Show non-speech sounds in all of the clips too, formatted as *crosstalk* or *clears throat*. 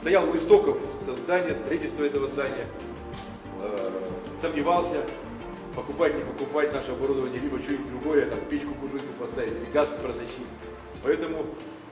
стоял у истоков создания, строительства этого здания, э, сомневался, покупать, не покупать наше оборудование, либо что-нибудь другое, там, печку кужинку поставить, или газ прозачить. Поэтому,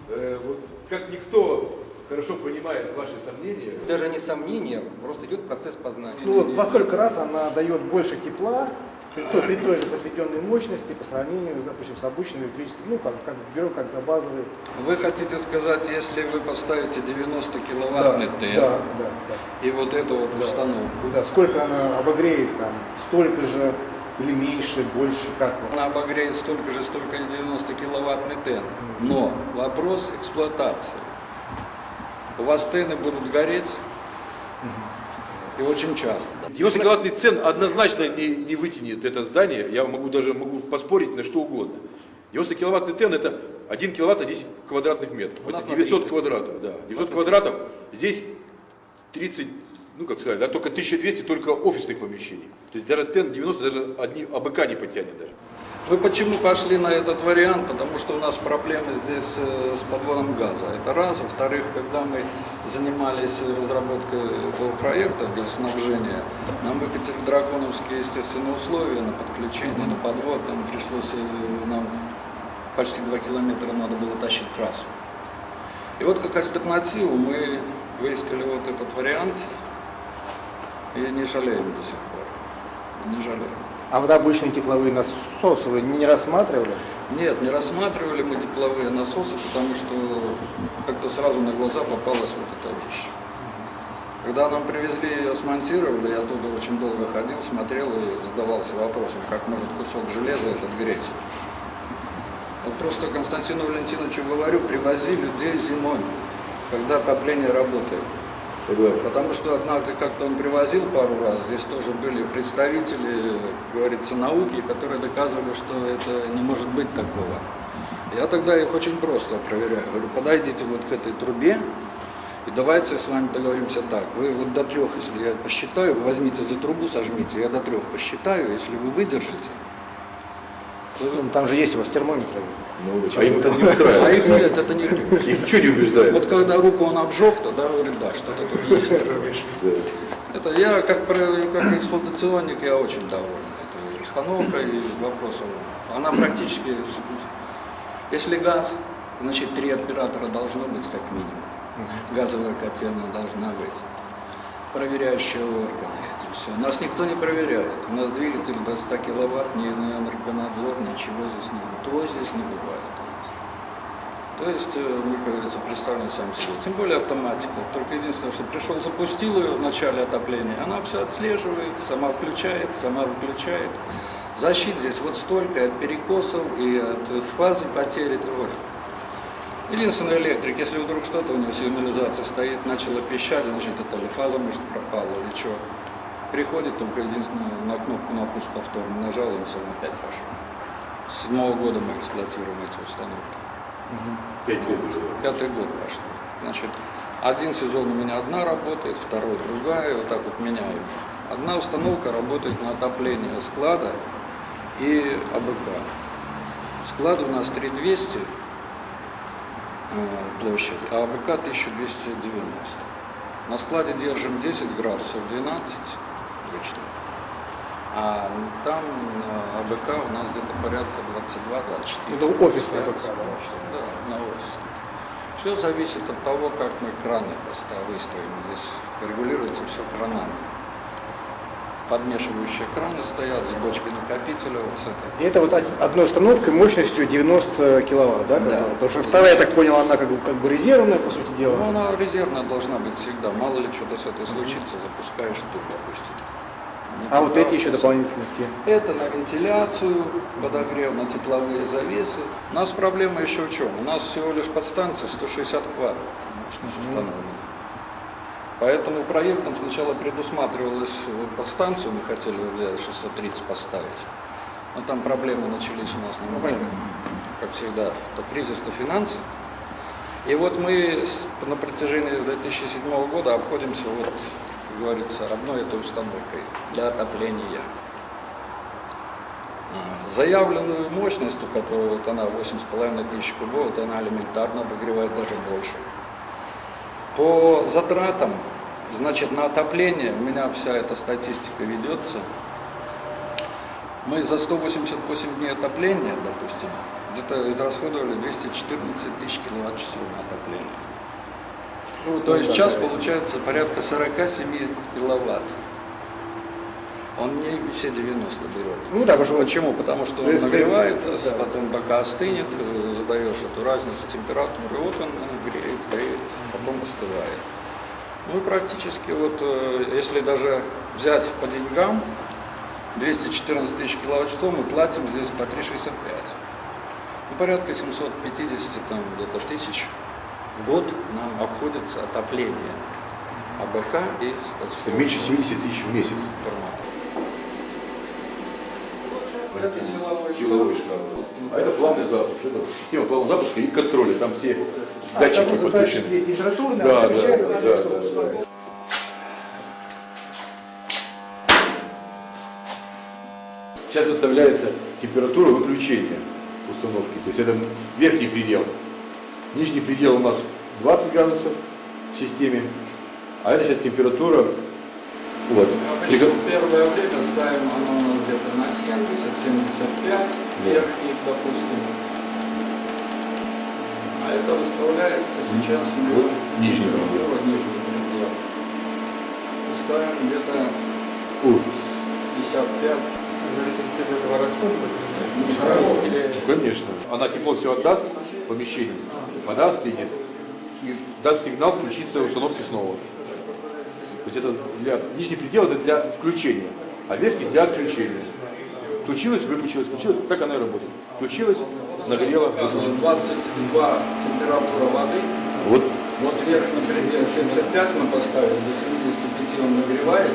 э, вот, как никто хорошо понимает ваши сомнения, Даже не сомнение, просто идет процесс познания. Ну вот во сколько раз она дает больше тепла при той, при той же подведенной мощности по сравнению, допустим, с обычным электрическим, ну, как, как берем как за базовый. Вы хотите сказать, если вы поставите 90 киловаттный да, ТЭН да, да, да. и вот эту вот Да. установку, Да, сколько она обогреет там, столько же или меньше, больше, как вот. она обогреет столько же, столько и 90 киловаттный ТЭН. Но вопрос эксплуатации. У вас ТЭНы будут гореть и очень часто. 90 киловаттный цен однозначно не, не вытянет это здание, я могу даже могу поспорить на что угодно. 90 киловаттный тен это 1 киловатт на 10 квадратных метров. У нас это на 900 30. квадратов, да. 900 квадратов, здесь 30, ну как сказать, да, только 1200 только офисных помещений. То есть даже тен 90 даже одни АБК не потянет даже. Вы почему пошли на этот вариант? Потому что у нас проблемы здесь э, с подводом газа. Это раз. Во-вторых, когда мы занимались разработкой этого проекта для снабжения, нам выкатили драконовские естественные условия на подключение, на подвод. Нам пришлось, э, нам почти 2 километра надо было тащить трассу. И вот как альтернативу мы выискали вот этот вариант и не жалеем до сих пор. Не жалеем. А вот обычные тепловые насосы вы не рассматривали? Нет, не рассматривали мы тепловые насосы, потому что как-то сразу на глаза попалась вот эта вещь. Когда нам привезли ее, смонтировали, я оттуда очень долго ходил, смотрел и задавался вопросом, как может кусок железа этот греть. Вот просто Константину Валентиновичу говорю, привози людей зимой, когда отопление работает. Согласен. Потому что однажды как-то он привозил пару раз, здесь тоже были представители, как говорится, науки, которые доказывали, что это не может быть такого. Я тогда их очень просто проверяю. Говорю, подойдите вот к этой трубе, и давайте с вами договоримся так. Вы вот до трех, если я посчитаю, возьмите за трубу, сожмите, я до трех посчитаю, если вы выдержите. Ну, там же есть у вас термометры. а им это не *laughs* А устраивает. их нет, это не Их ничего не убеждает. Вот когда руку он обжег, тогда говорит, да, что-то тут есть. Да. Это я как, как эксплуатационник я очень доволен этой установкой и вопросом. Она практически, если газ, значит три оператора должно быть как минимум. Газовая котельная должна быть. Проверяющие органы. все. Нас никто не проверяет. У нас двигатель до 100 киловатт, ни энергонадзор, ничего здесь не То здесь не бывает. То есть, э, мы, как говорится, представлены сами себе. Тем более автоматика. Только единственное, что пришел, запустил ее в начале отопления, она все отслеживает, сама включает, сама выключает. Защит здесь вот столько от перекосов, и от э, фазы потери тревог. Единственный электрик, если вдруг что-то у него сигнализация стоит, начала пищать, значит это или фаза может пропала, или что. Приходит только единственное на кнопку на пуск повторно нажал, и он опять пошел. С седьмого года мы эксплуатируем эти установки. Пять лет уже. Пятый год пошел. Значит, один сезон у меня одна работает, второй другая, вот так вот меняю. Одна установка работает на отопление склада и АБК. Склад у нас 3200 э, площадь, а АБК 1290. На складе держим 10 градусов 12 обычно. А там на АБК у нас где-то порядка 22-24. Это офисная АБК, да? Да, на офис. Все зависит от того, как мы краны просто выставим. Здесь регулируется все кранами. Подмешивающие краны стоят с бочкой накопителя. Вот с этой. И это вот од- одной установкой мощностью 90 киловатт, да? Да. Потому что вторая, я так понял, она как бы, как бы резервная, по сути дела. Ну, она резервная должна быть всегда. Мало ли что-то с этой случится, запускаешь тут, допустим. А вот Никуда эти еще дополнительные те. Это на вентиляцию, подогрев, на тепловые завесы. У нас проблема еще в чем? У нас всего лишь подстанция 160 квадр установлена. Поэтому проектом сначала предусматривалось вот подстанцию, мы хотели взять 630 поставить. Но там проблемы начались у нас немножко, как всегда, то кризис, то финансы. И вот мы на протяжении 2007 года обходимся, вот, как говорится, одной этой установкой для отопления. А, Заявленную мощность, у которой вот она 8,5 тысяч кубов, вот она элементарно обогревает даже больше. По затратам, значит, на отопление, у меня вся эта статистика ведется. Мы за 188 дней отопления, допустим, где-то израсходовали 214 тысяч киловатт-часов на отопление. Ну, то есть сейчас получается порядка 47 киловатт. Он не все 90 берет. Ну да, потому что Почему? Потому что он нагревается, да. потом пока остынет, э, задаешь эту разницу температуры, вот он э, греет, греет, потом остывает. Ну и практически вот, э, если даже взять по деньгам, 214 тысяч киловатт-часов мы платим здесь по 3,65. Ну, порядка 750 там, где-то тысяч в год нам обходится отопление АБК и меньше 70 тысяч в месяц. формата. Это силовой шкаф. А это плавный запуск. Это система плавного запуска и контроля. Там все А, датчики подключены. температурные, Да, да, да, на да, что- да, да. Сейчас выставляется температура выключения установки. То есть это верхний предел. Нижний предел у нас 20 градусов в системе. А это сейчас температура вот. Обычно первое время ставим оно у нас где-то на 70, 75, верхний, допустим. А это выставляется сейчас на Вот нижний предел. нижний предел. Ставим где-то Ух, 55. В зависимости от этого расхода, или Конечно. Она тепло все отдаст в помещении, вода остынет и даст сигнал включиться установки снова. То есть это для нижний предел это для включения, а верхний для отключения. Включилась, выключилась, включилась, так она и работает. Включилась, нагрела, выключилась. 22 температура воды. Вот Вот верхний предел 75 мы поставили, до 75 он нагревает,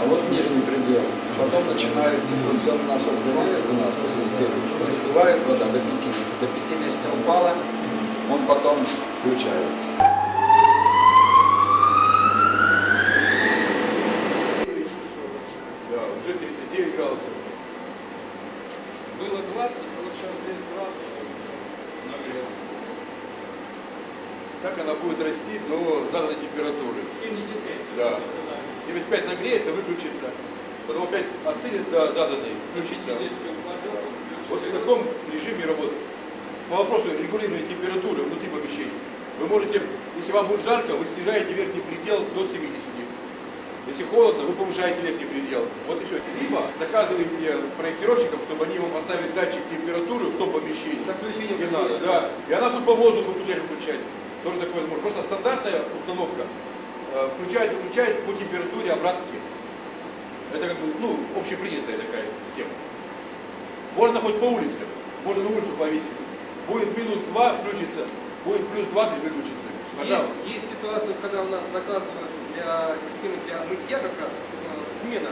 а вот нижний предел. Потом начинает теплоизоляционный насос гоняет у нас по системе, остывает вода до 50. До 50 упала, он потом включается. да, уже 39 градусов. Было 20, вот сейчас здесь 20 нагрел. Так она будет расти до заданной температуры. 75. Да. 75 нагреется, выключится. Потом опять остынет до заданной, включится. Вот в таком режиме работы. По вопросу регулирования температуры внутри помещения. Вы можете, если вам будет жарко, вы снижаете верхний предел до 70. Если холодно, вы повышаете верхний предел. Вот и все. Либо заказываете проектировщиков, чтобы они вам поставили датчик температуры в том помещении. Включение где надо, да. И она тут по воздуху включать, выключать. Тоже такое возможно. Просто стандартная установка э, включает, по температуре обратки. Это как бы, ну, общепринятая такая система. Можно хоть по улице, можно на улицу повесить. Будет минус 2 включится, будет плюс 20 выключится. Пожалуйста. Есть, есть ситуация, когда у нас заказывают для системы для мытья как раз э, смена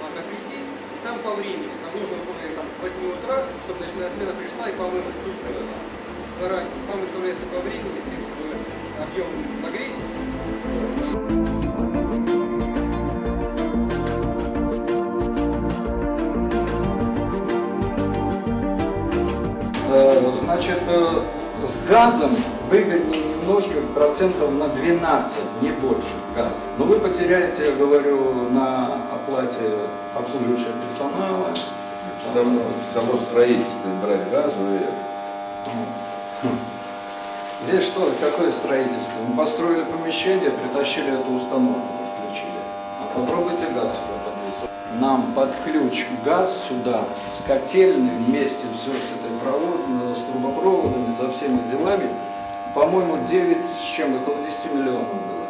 надо прийти, и там по времени, там нужно выполнять там, с 8 утра, чтобы ночная смена пришла и помылась нужно заранее. Там выставляется по времени, тем, чтобы объем нагреть. Э, Значит, э, с газом выгоднее немножко процентов на 12, не больше газ. Но вы потеряете, я говорю, на оплате обслуживающего персонала. Само, само строительство брать газ, вы Здесь что, какое строительство? Мы построили помещение, притащили эту установку, подключили. А попробуйте газ сюда подвесить. Нам под ключ газ сюда, с котельной, вместе все с этой проводом, с трубопроводами, со всеми делами, по-моему, 9 с чем, около 10 миллионов было.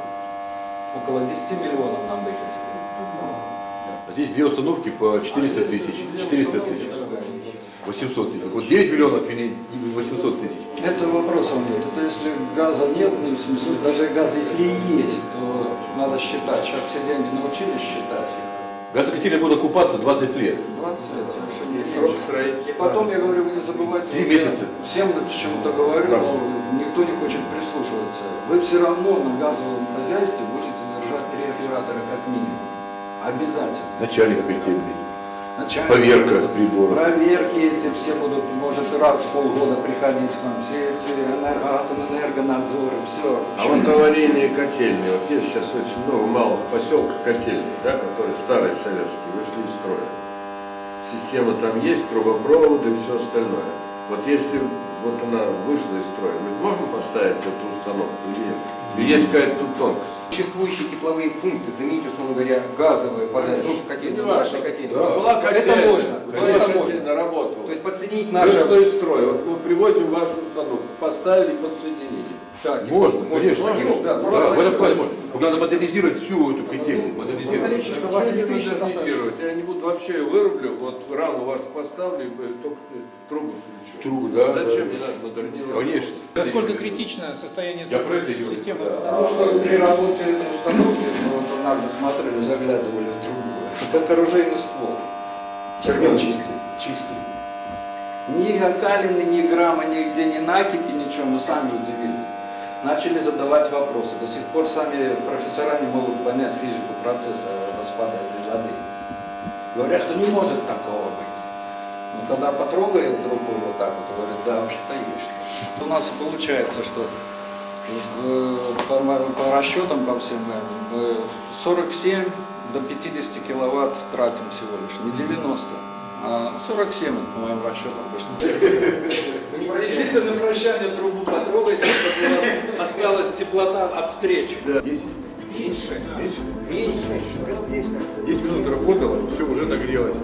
Около 10 миллионов нам выкатили. Здесь две установки по 400 тысяч. 400 тысяч. 800 тысяч. Вот 9 миллионов или 800 тысяч. Это вопросов нет. Это если газа нет, ну, в смысле, даже газ если и есть, то надо считать. Сейчас все деньги научились считать. Газокотельная будет окупаться 20 лет. 20 лет. И потом, я говорю, вы не забывайте, Три месяца. всем почему-то говорю, Раз. никто не хочет прислушиваться. Вы все равно на газовом хозяйстве будете держать три оператора как минимум. Обязательно. Начальник котельной. Начальник. Поверка приборов. Проверки эти все будут, может, раз в полгода приходить к нам, все эти энергоатом, энергонадзоры, все. А вот аварийные котельные, вот есть сейчас очень много малых поселков котельных, да, которые старые советские, вышли из строя. Система там есть, трубопроводы и все остальное. Вот если вот она вышла из строя, мы можем поставить эту установку или нет? Есть какая-то тут тонкость. Существующие тепловые пункты заменить, условно говоря, газовые, подать, ну, котельные, наши котельные. Да. Была это котельная, можно, была это можно. работала. То есть подсоединить Наше... наши... Вышло из строя. Вот мы привозим вашу установку, поставили, подсоедините. Так, Можно, конечно. Конечно, да, Да, можно. в этом плане можно. Надо модернизировать всю эту котельную, модернизировать. Наличие, у вас Я не модернизировать, я не буду вообще вырублю, вот раму вашу поставлю, и только трубу включу. Трубу, да, Зачем да. мне надо модернизировать? Конечно. Насколько критично состояние Я про это системы? Потому что при работе этой установки, вот однажды смотрели, заглядывали в трубу, что это оружейный ствол. Червен чистый, чистый. Ни окалины, ни грамма, нигде ни накипи, ничего, мы сами удивились. Начали задавать вопросы. До сих пор сами профессора не могут понять физику процесса распада этой воды. Говорят, что не может такого быть. Но когда потрогает рукой вот так вот, говорит, да, вообще-то есть. У нас получается, что по, по расчетам по всем э, мы 47 до 50 киловатт тратим всего лишь, не 90. А 47 это по моим расчетам обычно. Действительно, на прощание трубу потрогайте, чтобы у вас осталась теплота от встречи. Десять. Меньше. Меньше. 10 минут работало, все уже нагрелось.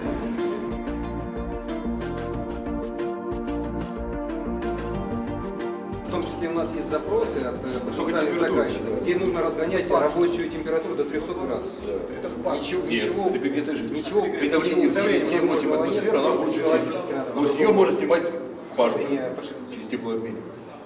Есть запросы от э, потенциальных заказчиков, где нужно разгонять рабочую температуру до 300 градусов. Ничего, ничего, Нет, это же ничего, при давлении в давления тех возможного атмосферы, нет, она будет Но с нее может снимать пар через теплообмен.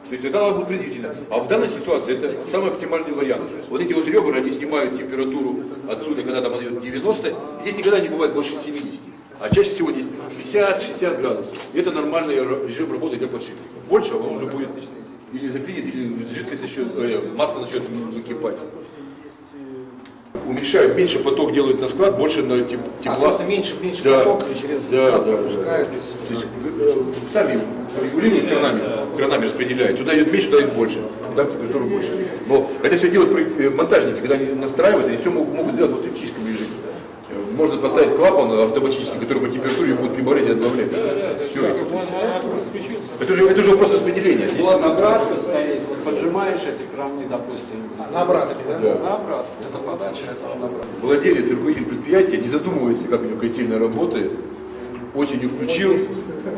То есть тогда она будет предельно. А в данной ситуации это самый оптимальный вариант. Вот эти вот ребра, они снимают температуру отсюда, когда там идет 90, здесь никогда не бывает больше 70. А чаще всего здесь 50-60 градусов. И это нормальный режим работы для подшипника. Больше он уже будет или заклинит, или жидкость начнет, э, масло начнет выкипать. Уменьшают, меньше поток делают на склад, больше на теп- А тепла. просто меньше, меньше Да. поток и через Да, склад да, да. пропускают, и всё. То есть, э, сами регулируют кранами, кранами распределяют. Туда идет меньше, туда идет больше. Там температура больше. Но это все делают э, монтажники, когда они настраивают, они все могут, делать в автоматическом режиме. Можно поставить клапан автоматический, который по температуре будет прибавлять и отбавлять. Все. Это же, это же вопрос распределения. Здесь- Вот обратка стоит, вот поджимаешь эти крамни, допустим. На обратке, да? Да. На обратку. Это подача, это на обратку. Владелец руководитель предприятия не задумывается, как у него котельная работает. Осенью включил,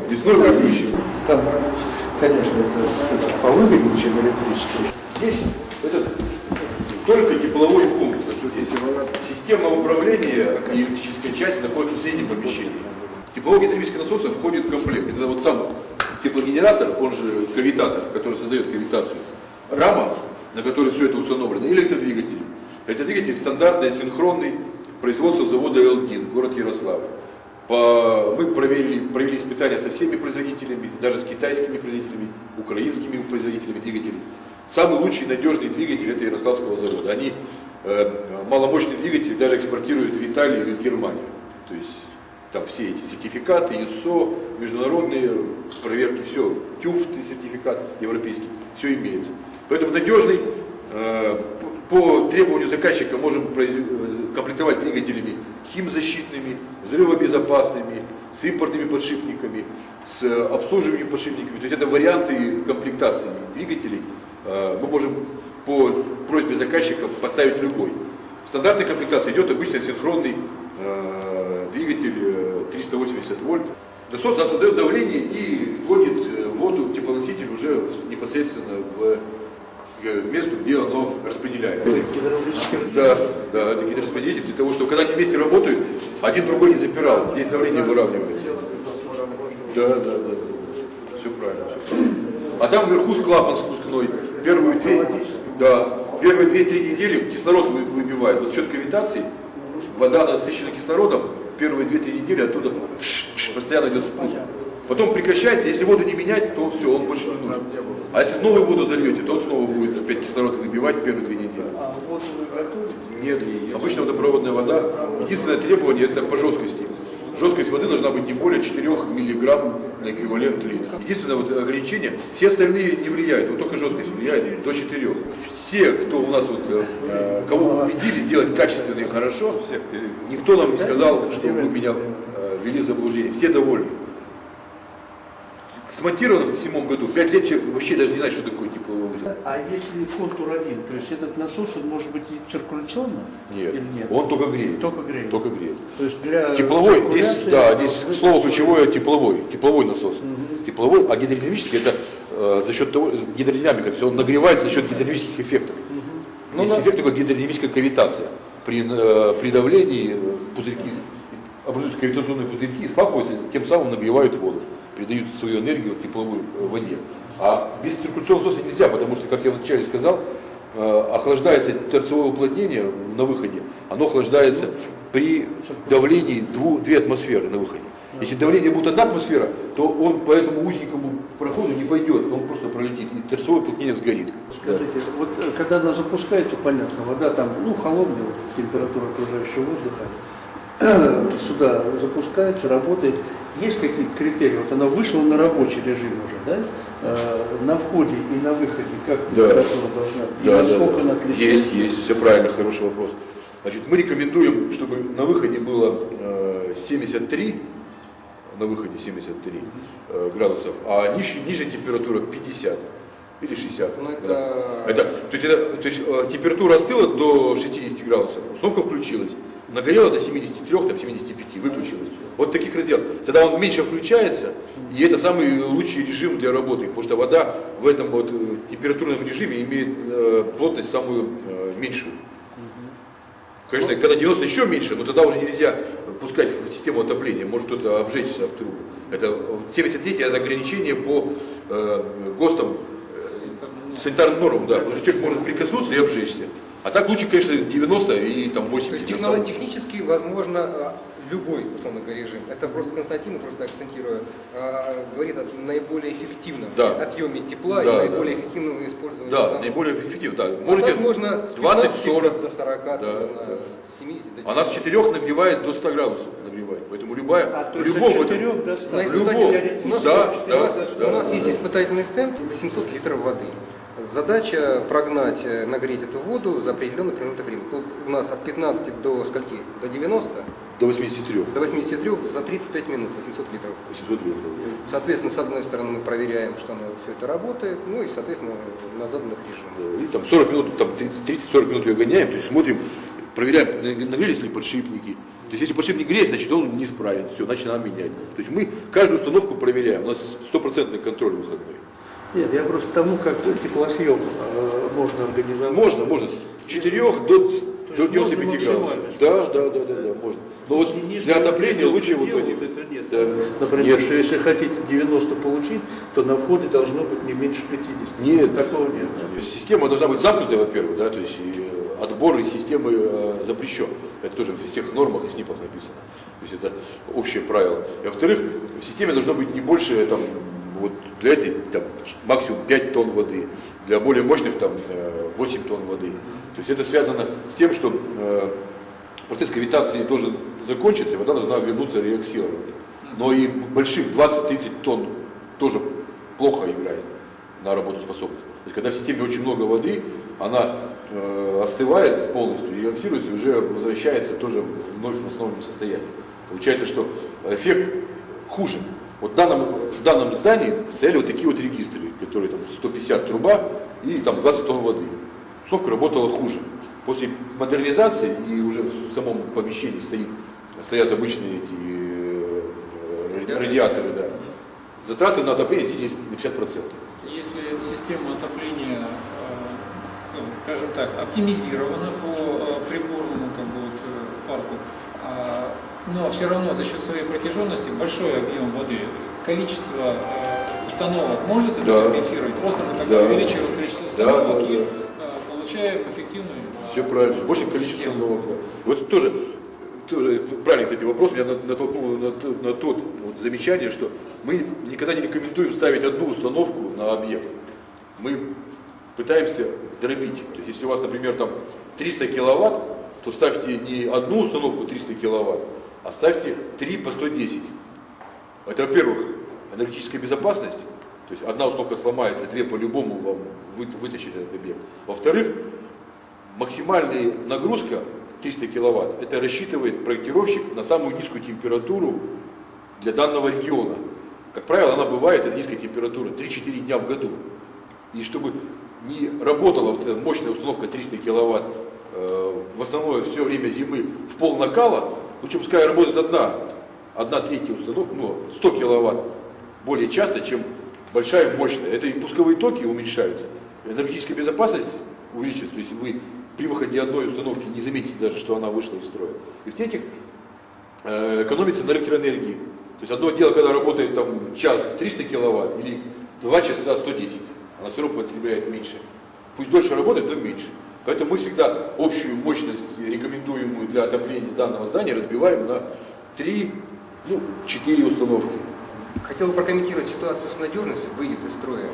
весной выключил. Там, конечно, это повыгоднее, чем электрический. Здесь это только тепловой пункт. Здесь система управления и электрическая часть находится в соседнем помещении. Тепловой гидравлический насос входит в комплект. Это вот сам теплогенератор, он же кавитатор, который создает кавитацию. Рама, на которой все это установлено, и электродвигатель. Электродвигатель стандартный, синхронный, производство завода «Элгин», город Ярославль. Мы провели, провели испытания со всеми производителями, даже с китайскими производителями, украинскими производителями двигателей. Самый лучший надежный двигатель это Ярославского завода. Они маломощный двигатель даже экспортируют в Италию и в Германию. То есть там все эти сертификаты, ИСО, международные проверки, все, ТЮФ сертификат европейский, все имеется. Поэтому надежный, э, по требованию заказчика можем э, комплектовать двигателями химзащитными, взрывобезопасными, с импортными подшипниками, с э, обслуживанием подшипниками. То есть это варианты комплектации двигателей. Э, Мы можем по просьбе заказчика поставить любой. В стандартной комплектации идет обычный синхронный э, двигатель э, 380 вольт. Насос да, создает давление и гонит э, воду, теплоноситель уже непосредственно в э, место, где оно распределяется. Да, да, это гидраспределитель для того, чтобы когда они вместе работают, один другой не запирал, здесь давление выравнивается. Да, да, да. Все правильно, все правильно. А там вверху клапан спускной. Первые две, да, первые две-три недели кислород вы- выбивает. Вот счет кавитации, вода насыщена кислородом, первые две-три недели оттуда постоянно идет спуск. Потом прекращается, если воду не менять, то все, он больше не нужен. А если новую воду зальете, то он снова будет опять кислород выбивать первые две недели. Нет, обычно водопроводная вода. Единственное требование это по жесткости. Жесткость воды должна быть не более 4 миллиграмм на эквивалент литра. Единственное вот ограничение, все остальные не влияют, вот только жесткость влияет до 4. Все, кто у нас вот, э, кого убедили сделать качественно и хорошо, всех, э, никто нам не сказал, что вы меня э, ввели в заблуждение. Все довольны. Смонтировано в седьмом году, пять лет человек вообще даже не знает, что такое тепловой вызов. А если контур один, то есть этот насос, он может быть и циркуляционным? Нет, Или нет? он только греет. Только греет. Только греет. То есть для Тепловой, здесь, да, здесь слово ключевое тепловой, тепловой насос. Тепловой, а гидродинамический это э, за счет того, гидродинамика, то есть он нагревается за счет гидродинамических эффектов. Ну, Есть на- эффект такой гидродинамическая кавитация. При, э, при давлении э, пузырьки, образуются кавитационные пузырьки и спакуются, тем самым нагревают воду, придают свою энергию тепловую э, воде. А без циркуляционного насоса нельзя, потому что, как я вначале сказал, э, охлаждается торцевое уплотнение на выходе, оно охлаждается при давлении дву- две атмосферы на выходе. Если давление будет одна атмосфера, то он по этому узенькому проходу не пойдет, он просто пролетит, и торцевое уплотнение сгорит. Скажите, вот э, когда она запускается, понятно, вода там, ну, холодная, вот, температура окружающего воздуха, *clears throat* сюда запускается, работает. Есть какие-то критерии? Вот она вышла на рабочий режим уже, да? Э, на входе и на выходе как Да. температура должна быть? И Да, да, насколько да. она отличается? Есть, есть, все правильно, хороший вопрос. Значит, мы рекомендуем, чтобы на выходе было э, 73, на выходе 73 э, градусов, а ниже, ниже температура 50 или 60. Ну, это- да. Это, то есть, это- то есть, э, температура остыла до 60 градусов, установка включилась, нагорела до 73, там, 75, выключилась. Вот таких разделов. Тогда он меньше включается, и это самый лучший режим для работы, потому что вода в этом вот э, температурном режиме имеет э, плотность самую э, меньшую. Конечно, когда 90 еще меньше, но тогда уже нельзя пускать в систему отопления, может кто-то обжечься об трубу. Это э, 73 это ограничение по э, ГОСТам, э, санитарным нормам, да, потому что человек может прикоснуться и обжечься. А так лучше, конечно, 90 и там 80. То есть технолог- технически возможно а, любой, условно говоря, режим. Это просто Константин, просто акцентирую, а, говорит о наиболее эффективном Да. отъеме тепла Да, и наиболее да. эффективном использовании. Да, станов. наиболее эффективно, да. А Можете так можно с 20, 15 40 до 40, Да, да. с 70 до Она с 4 нагревает до 100 градусов. Нагревает. Поэтому любая, А, то в есть 4 до 100. На В любом. испытательном- у нас, Да, у да, нас- да, у нас да. есть испытательный стенд 800 литров воды. Задача прогнать, э, нагреть эту воду за определенный промежуток времени. Тут у нас от 15 до скольки? До 90? До 83. До 83 за 35 минут 800 литров. 800 литров. Соответственно, с одной стороны мы проверяем, что оно все это работает, ну и, соответственно, на заданных режимах. И там 40 минут, там 30-40 минут ее гоняем, то есть смотрим, проверяем, наг- нагрелись ли подшипники. То есть если подшипник греет, значит он не справен, все, значит надо менять. То есть мы каждую установку проверяем, у нас стопроцентный контроль выходной. Нет, я просто к тому, как теплосъем э, можно организовать. Можно, можно, с 4 до, до есть 95 можно градусов. Да, да, да, да, да, можно. Но вот И для отопления лучше вот вот это нет. Да. Например, Нет. если хотите 90 получить, то на входе должно быть не меньше 50. Нет. Такого нет. Система должна быть замкнутая, во-первых, да, то есть и э, отбор из системы э, запрещен. Это тоже в всех нормах и СНИПах написано. То есть это общее правило. И во-вторых, в системе должно быть не больше там, вот для этой там, максимум 5 тонн воды, для более мощных там э, 8 тонн воды. То есть это связано с тем, что э, процесс кавитации должен закончиться, и вода должна вернуться релаксированной. Но и больших 20-30 тонн тоже плохо играет на работоспособность. То есть, когда в системе очень много воды, она э, остывает полностью, релаксируется и уже возвращается тоже вновь в основном состоянии. Получается, что эффект хуже. Вот в данном, в данном здании стояли вот такие вот регистры, которые там 150 труба и там 20 тонн воды. Установка работала хуже. После модернизации и уже в самом помещении стоит, стоят обычные эти э, радиаторы, да. Затраты на отопление снизились на 50%. Если система отопления, э, ну, скажем так, оптимизирована по э, приборному как бы, вот, э, парку, а, но все равно за счет своей протяженности большой объем воды, количество э, установок может это Да. компенсировать. Просто мы тогда Да. увеличиваем количество Да, установок да, и да. э, получаем эффективную Все правильно. Больше количество да. Вот тоже, тоже правильный, кстати, вопрос меня на- натолкнул на, то- на тот вот замечание, что мы никогда не рекомендуем ставить одну установку на объект. Мы пытаемся дробить. То есть, если у вас, например, там 300 киловатт, то ставьте не одну установку 300 киловатт, оставьте 3 по 110. Это, во-первых, энергетическая безопасность, то есть одна установка сломается, две по-любому вам вы- вытащит этот объект. Во-вторых, максимальная нагрузка 300 киловатт, это рассчитывает проектировщик на самую низкую температуру для данного региона. Как правило, она бывает, это низкая температура, 3-4 дня в году. И чтобы не работала вот эта мощная установка 300 киловатт э, в основное все время зимы в пол накала, лучше пускай работает одна, одна третья установка, ну, 100 киловатт, более часто, чем большая мощная. Это и пусковые токи уменьшаются, энергетическая безопасность увеличится, то есть вы при выходе одной установки не заметите даже, что она вышла из строя. И в-третьих, э, экономится на электроэнергии. То есть одно дело, когда работает там час 300 киловатт или два часа 110, она все равно потребляет меньше. Пусть дольше работает, но меньше. Поэтому мы всегда общую мощность, рекомендуемую для отопления данного здания, разбиваем на 3, ну, 4 установки. Хотел бы прокомментировать ситуацию с надежностью, выйдет из строя.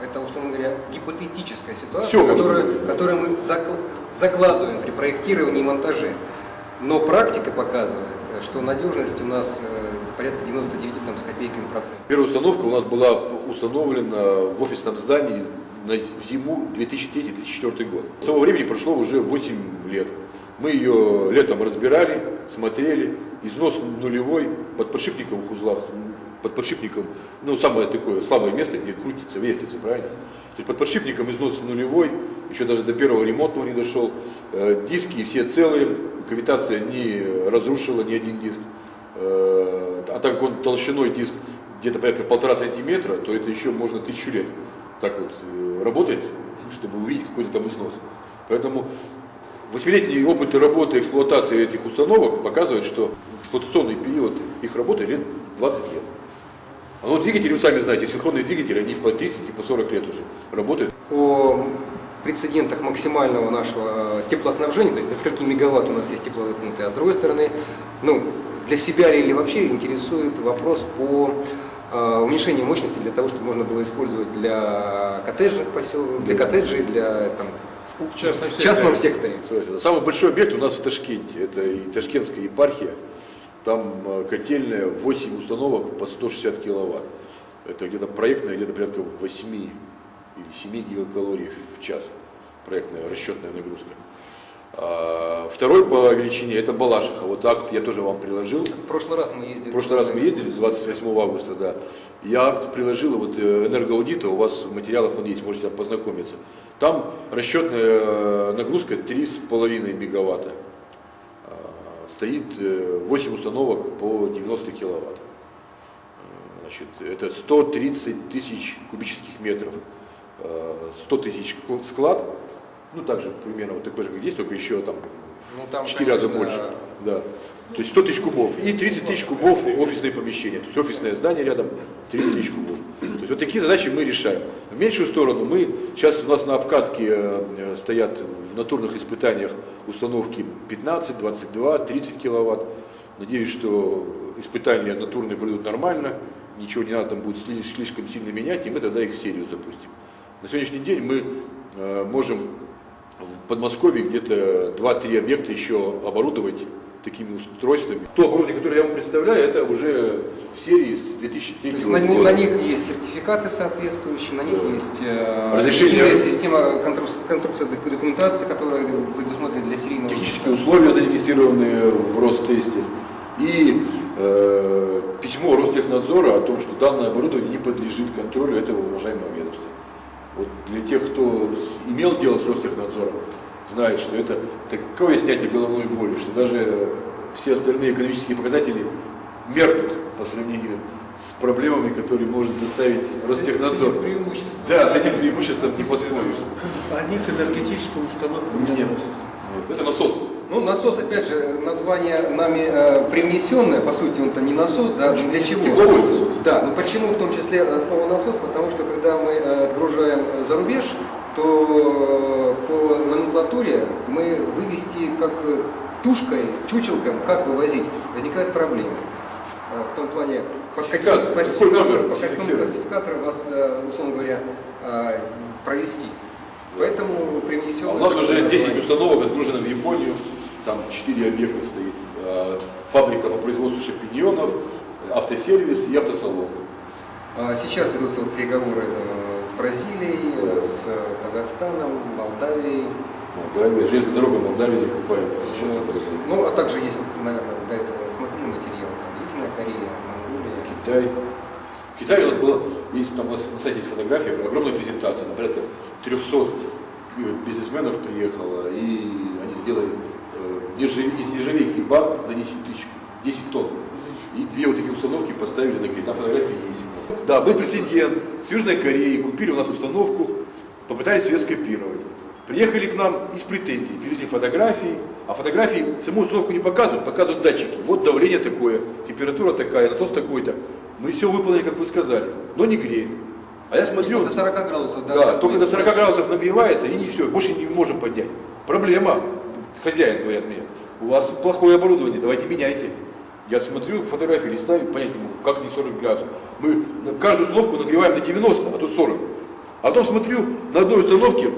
Это, условно говоря, гипотетическая ситуация, может которую, которую мы зак- закладываем при проектировании и монтаже. Но практика показывает, э, что надежность у нас э, порядка 99 там, с копейками процентов. Первая установка у нас была установлена в офисном здании на зиму 2003-2004 год. С того времени прошло уже 8 лет. Мы ее летом разбирали, смотрели, износ нулевой, под подшипниковых узлах, м, под подшипником, ну самое такое слабое место, где крутится, вертится, правильно? То есть под подшипником износ нулевой, еще даже до первого ремонтного не дошел. Э, Диски все целые, кавитация не разрушила ни один диск. Э, А так как он толщиной диск где-то порядка полтора сантиметра, то это еще можно тысячу лет так вот э, работать, чтобы увидеть какой-то там износ. Поэтому восьмилетний опыт работы эксплуатации этих установок показывает, что эксплуатационный период их работы лет 20 лет. А вот двигатели, вы сами знаете, синхронные двигатели, они по 30 и по 40 лет уже работают. О прецедентах максимального нашего э, теплоснабжения, то есть до скольки мегаватт у нас есть тепловые а с другой стороны, ну, для себя или вообще интересует вопрос по э, уменьшению мощности для того, чтобы можно было использовать для коттеджных посел... для коттеджей, для там, В частном в частном секторе. секторе. Слушайте, Самый большой объект у нас в Ташкенте, это и Ташкентская епархия. Там э, котельная 8 установок по 160 киловатт. Это где-то проектная, где-то порядка 8 или 7 гигакалорий в час. Проектная расчетная нагрузка. Второй по величине это Балашиха. Вот акт я тоже вам приложил. В прошлый раз мы ездили. В прошлый раз мы ездили, 28 августа, да. Я акт приложил, вот э, энергоаудита, у вас в материалах он есть, можете познакомиться. Там расчетная э, нагрузка 3,5 мегаватта. А, Стоит э, 8 установок по 90 киловатт. Э, Значит, это 130 тысяч кубических метров. Э, 100 тысяч ск- склад, ну также примерно вот такой же, как здесь, только еще там Ну, там, в 4 раза конечно, больше. Да. То есть 100 тысяч кубов и 30 тысяч кубов офисные помещения. То есть офисное здание рядом 30 тысяч кубов. То есть вот такие задачи мы решаем. В меньшую сторону мы, сейчас у нас на обкатке э, э, стоят в натурных испытаниях установки 15, 22, 30 киловатт. Надеюсь, что испытания натурные пройдут нормально, ничего не надо там будет сли- слишком сильно менять, и мы тогда их в серию запустим. На сегодняшний день мы э, можем в Подмосковье где-то 2-3 объекта еще оборудовать такими устройствами. То оборудование, которое я вам представляю, это уже в серии с То 2003 есть года. на, на них есть сертификаты соответствующие, на них Да. есть э, Разрешение. система констру- конструкции док- документации, которая предусмотрена для серийного технические условия зарегистрированные в Ростесте и э, письмо Ростехнадзора о том, что данное оборудование не подлежит контролю этого уважаемого ведомства. Вот для тех, кто имел дело с Ростехнадзором, знает, что это такое снятие головной боли, что даже все остальные экономические показатели меркнут по сравнению с проблемами, которые может доставить Ростехнадзор. Преимуществом. Да, с этим преимуществом не поспоришь. Они с энергетической установкой нет. Вот. Это насос. Ну, насос, опять же, название нами э, привнесенное, по сути, он-то не насос, да, для чего? Насос. Да, но почему в том числе э, слово насос? Потому что когда мы э, отгружаем э, за рубеж, то э, по номенклатуре мы вывести как э, тушкой, чучелком, как вывозить, возникают проблемы. В том плане, по каким номер по какому классификатору вас, условно говоря, провести. Поэтому привнесем... А у нас уже 10 установок отгружено в Японию, там четыре объекта стоит. Э, Фабрика по производству шампиньонов, автосервис и автосалон. А Сейчас ведутся переговоры э, с Бразилией, э, с Казахстаном, Молдавией. Молдавия, железная дорога Молдавии закупает. Сейчас это Ну, а также есть, наверное, до этого я смотрю материал, там, Южная Корея, Монголия. Китай. В Китае у нас было, есть там у нас на сайте есть фотография, огромная презентация, на порядка 300 э, бизнесменов приехало, и они сделали э, из нержавейки бак на 10 тысяч, 10 тонн. И две вот такие установки поставили на гриль. Там фотографии есть. Да, был прецедент. С Южной Кореи купили у нас установку, попытались ее скопировать. Приехали к нам из претензий, привезли фотографии, а фотографии саму установку не показывают, показывают датчики. Вот давление такое, температура такая, насос такой-то. Мы все выполнили, как вы сказали, но не греет. А я смотрю... До 40 градусов, да? Да, только до 40 градусов нагревается, и не все, больше не можем поднять. Проблема. Хозяин, говорят мне, у вас плохое оборудование, давайте меняйте. Я смотрю, фотографии листаю, понять не могу, как не 40 градусов. Мы каждую установку нагреваем до 90, а тут 40. А потом смотрю, на одной установке,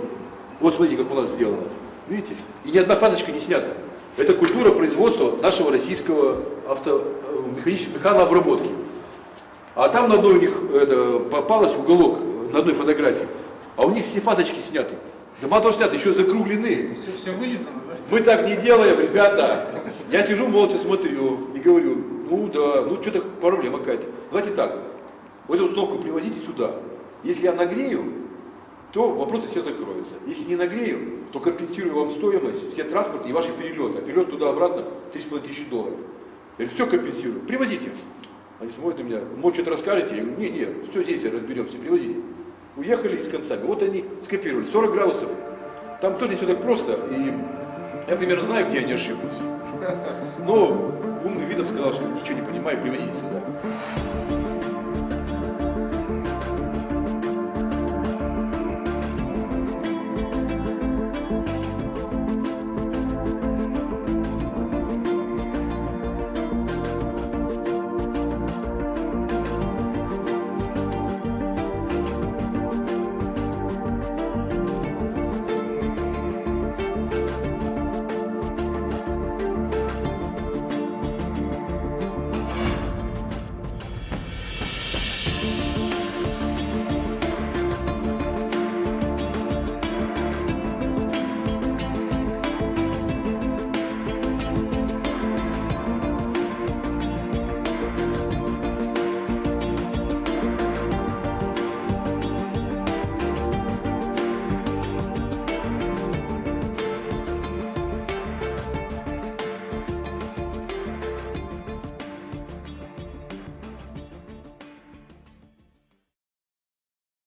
вот смотрите, как у нас сделано. Видите? И ни одна фасочка не снята. Это культура производства нашего российского авто, э, механообработки. А там на одной у них это, попалась уголок на одной фотографии, а у них все фасочки сняты. Да мало того сняты, еще закруглены. Все, все вылезано, да? Мы так не делаем, ребята. Я сижу молча смотрю и говорю, ну да, ну что-то проблема какая-то. Давайте так, вот эту установку привозите сюда. Если я нагрею, то вопросы все закроются. Если не нагрею, то компенсирую вам стоимость, все транспорты и ваши перелеты. А перелет туда-обратно 3,5 тысячи долларов. Я говорю, все компенсирую, привозите. Они смотрят на меня, может что-то расскажете? Я говорю, не, не, все здесь разберемся, привозите. Уехали с концами. Вот они скопировали, 40 градусов. Там тоже не все так просто. И я примерно знаю, где они ошиблись. *laughs* Но умным видом сказал, что ничего не понимаю, привозите сюда.